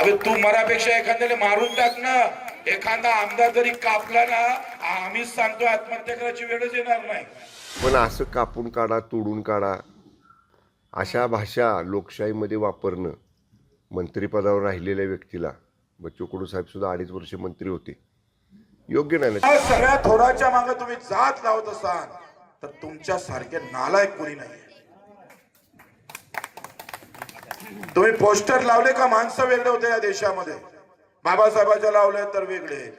अबे तू मरापेक्षा एखाद्याला मारून टाक ना. एखादा आमदार जरी कापला ना आम्हीच सांगतो आत्महत्या करायची वेळच येणार नाही. पण असं कापून काढा तोडून काढा. अशा भाषा लोकशाहीमध्ये वापरणं मंत्रिपदावर राहिलेल्या व्यक्तीला. बच्चू कडू साहेब सुद्धा अडीच वर्ष मंत्री होते. योग्य नाही ना. सगळ्या थोराच्या मागे तुम्ही जात लावत असाल तर तुमच्या सारखे नालायक कोणी नाही तुम्ही पोस्टर लावले का माणसं वेगळे होते या देशामध्ये? बाबासाहेबांचे लावले तर वेगळे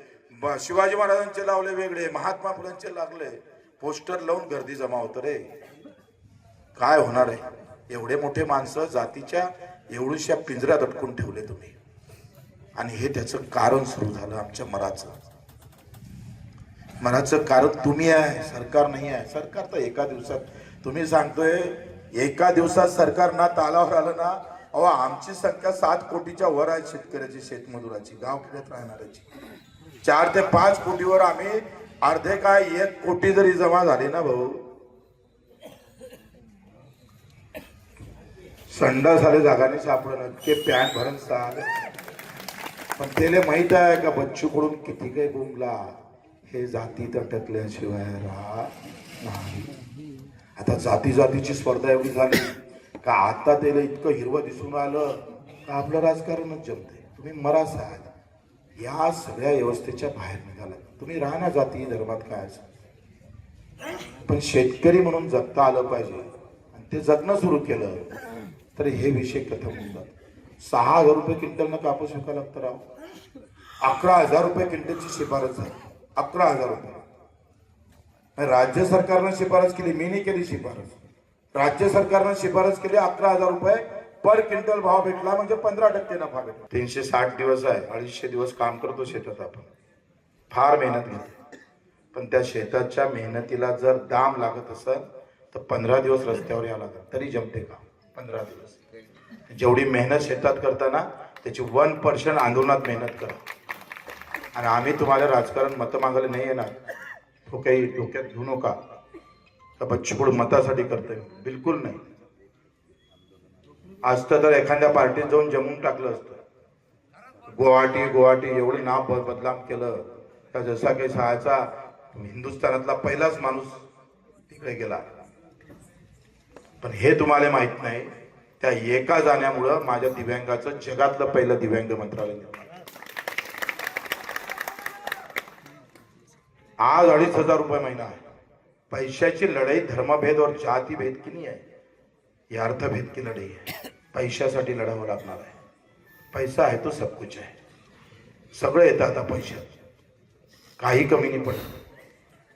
शिवाजी महाराजांचे लावले वेगळे महात्मा फुलांचे लागले. पोस्टर लावून गर्दी जमा होत रे. काय होणार आहे? एवढे मोठे माणसं जातीच्या एवढ्याशा पिंजऱ्यात अटकून ठेवले तुम्ही. आणि हे त्याचं कारण सुरू झालं आमच्या मराचं. मराचं कारण तुम्ही आहे सरकार नाही आहे. सरकार तर एका दिवसात तुम्ही सांगतोय एका दिवसात सरकार ना तालावर आलं ना अहो आमची संख्या सात कोटीच्या वर आहे शेतकऱ्याची शेतमजुराची गावखेड्यात राहणाऱ्याची. चार ते पाच कोटीवर आम्ही अर्धे काय एक कोटी जरी जमा झाले ना भाऊ संडा झाले जागाने सापडलं ते पॅन भरून साल. पण त्याला माहीत आहे का बच्चू कडून किती काही गुंबला हे जातीत अटकल्याशिवाय राहत नाही. आता जाती जातीची स्पर्धा एवढी झाली. का आता त्याला इतकं हिरवं दिसून आलं? का आपलं राजकारणच जमते तुम्ही मरास आहात. या सगळ्या व्यवस्थेच्या बाहेर निघाला तुम्ही राहणार जाती धर्मात काय असं पण शेतकरी म्हणून जगता आलं पाहिजे. आणि ते जगणं सुरू केलं तर हे विषय कथम होतात सहा हजार रुपये क्विंटलनं कापूस विकायला लागतं राव. अकरा हजार रुपये क्विंटलची शिफारस झाली. अकरा हजार रुपये. राज्य सरकारनं शिफारस केली. मी नाही केली शिफारस. राज्य सरकारनं शिफारस केली अकरा हजार रुपये पर क्विंटल भाव भेटला म्हणजे पंधरा टक्के नफा भेटला. तीनशे साठ दिवस आहे. अडीचशे दिवस काम करतो शेतात आपण. फार मेहनत घेते. पण त्या शेताच्या मेहनतीला जर दाम लागत असेल तर पंधरा दिवस रस्त्यावर यावं लागत तरी जमते का? पंधरा दिवस. जेवढी मेहनत शेतात करताना त्याची वन पर्सेंट आंदोलनात मेहनत करा. आणि आम्ही तुम्हाला राजकारण मतं मागायला नाही येणार. तो काही डोक्यात घेऊ नका. का बच्चूकडून मतासाठी करतोय. बिलकुल नाही. आज तर एखाद्या पार्टीत जाऊन जमून टाकलं असतं. गुवाहाटी गुवाहाटी एवढं नाव बदलाम केलं. तर जसा काही सहाचा हिंदुस्थानातला पहिलाच माणूस तिकडे गेला. पण हे तुम्हाला माहीत नाही त्या एका जाण्यामुळं माझ्या दिव्यांगाचं जगातलं पहिलं दिव्यांग मंत्रालय निर्माण आज अडीच हजार रुपये महिना आहे. पैशाची लढाई धर्मभेद और जातीभेद की नाही आहे. ही अर्थभेद की लढाई आहे. पैशासाठी लढावं लागणार आहे. पैसा आहे तो सब कुछ आहे. सगळं येतं आता पैशात. काही कमी नाही पडत.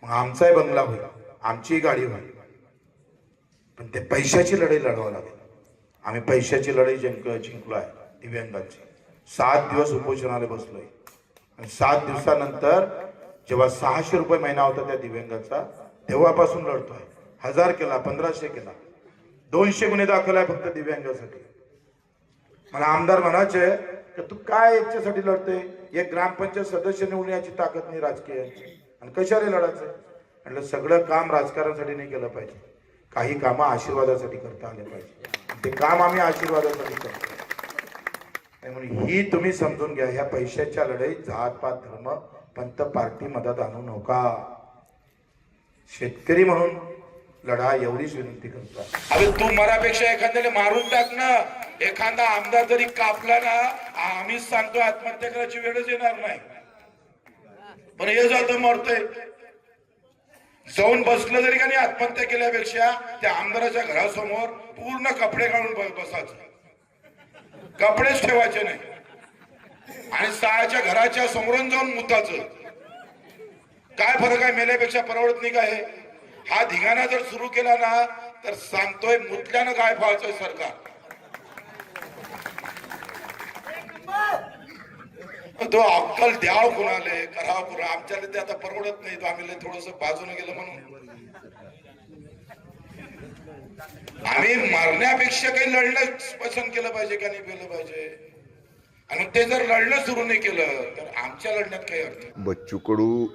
मग आमचाही बंगला होईल. आमचीही गाडी होईल. पण ते पैशाची लढाई लढावं लागेल. आम्ही पैशाची लढाई जिंक जिंकलो आहे दिव्यांगांची. सात दिवस उपोषणाला बसलोय. आणि सात दिवसानंतर जेव्हा सहाशे रुपये महिना होता त्या दिव्यांगाचा तेव्हापासून लढतोय. हजार केला पंधराशे केला. दोनशे गुन्हे दाखल आहे फक्त दिव्यांगासाठी. मला आमदार म्हणायचे की तू काय याच्यासाठी लढते एक ग्रामपंचायत सदस्य निवडून याची ताकद नाही राजकीय आणि कशाला लढायचं म्हटलं सगळं काम राजकारणासाठी नाही केलं पाहिजे. काही कामं आशीर्वादासाठी करता आले पाहिजे. ते काम आम्ही आशीर्वादासाठी करतो. त्यामुळे ही तुम्ही समजून घ्या ह्या पैशाच्या लढाईत जात पात धर्म पंत पार्टी मदत आणू नका. शेतकरी म्हणून लढा एवढीच विनंती करतो. अरे तू मरापेक्षा एखाद्याला मारून टाक ना. एखादा आमदार जरी कापला ना आम्हीच सांगतो आत्महत्या करायची वेळच येणार नाही. पण हे जातं मरतोय. जाऊन बसलं जरी का नाही आत्महत्या केल्यापेक्षा त्या आमदाराच्या घरासमोर पूर्ण कपडे काढून बसायचं कपडेच ठेवायचे नाही. आणि सहाच्या घराच्या समोरून जाऊन मुताचं काय फरक आहे मेल्यापेक्षा परवडत नाही का हे? हा धिगाणा जर सुरू केला ना तर सांगतोय मुतल्यानं काय फाळतोय सरकार. तो अक्कल द्याव कुणाले कराव कुणा आमच्याला ते आता परवडत नाही. तो आम्ही थोडस बाजून गेलं म्हणून. आम्ही मारण्यापेक्षा काही लढणं पसंत केलं पाहिजे का नाही केलं पाहिजे? आणि ते जर लढणं सुरू नाही केलं तर आमच्या लढण्यात काही अर्थ बच्चू कडू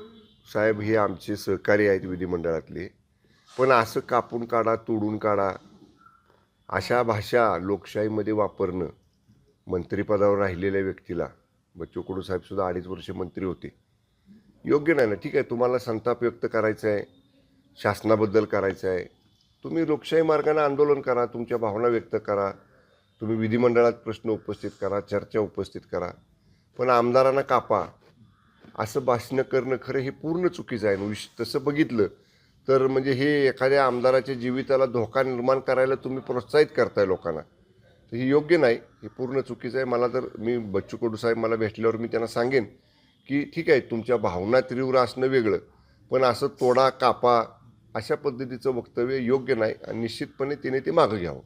साहेब हे आमचे सहकारी आहेत विधिमंडळातले. पण असं कापून काढा तोडून काढा अशा भाषा लोकशाहीमध्ये वापरणं मंत्रिपदावर राहिलेल्या व्यक्तीला बच्चू कडू साहेबसुद्धा अडीच वर्ष मंत्री होते. योग्य नाही ना. ठीक आहे तुम्हाला संताप व्यक्त करायचा आहे शासनाबद्दल करायचं आहे. तुम्ही लोकशाही मार्गाने आंदोलन करा तुमच्या भावना व्यक्त करा. तुम्ही विधिमंडळात प्रश्न उपस्थित करा चर्चा उपस्थित करा पण आमदारांना कापा. असं भाषणं करणं खरं हे पूर्ण चुकीचं आहे. विश तसं बघितलं तर म्हणजे हे एखाद्या आमदाराच्या जीविताला धोका निर्माण करायला तुम्ही प्रोत्साहित करताय लोकांना. तर हे योग्य नाही. हे पूर्ण चुकीचं आहे. मला तर मी बच्चू कडू साहेब मला भेटल्यावर मी त्यांना सांगेन की ठीक आहे तुमच्या भावना तीव्र असणं वेगळं पण असं तोडा कापा अशा पद्धतीचं वक्तव्य योग्य नाही आणि निश्चितपणे तिने ते मागं घ्यावं.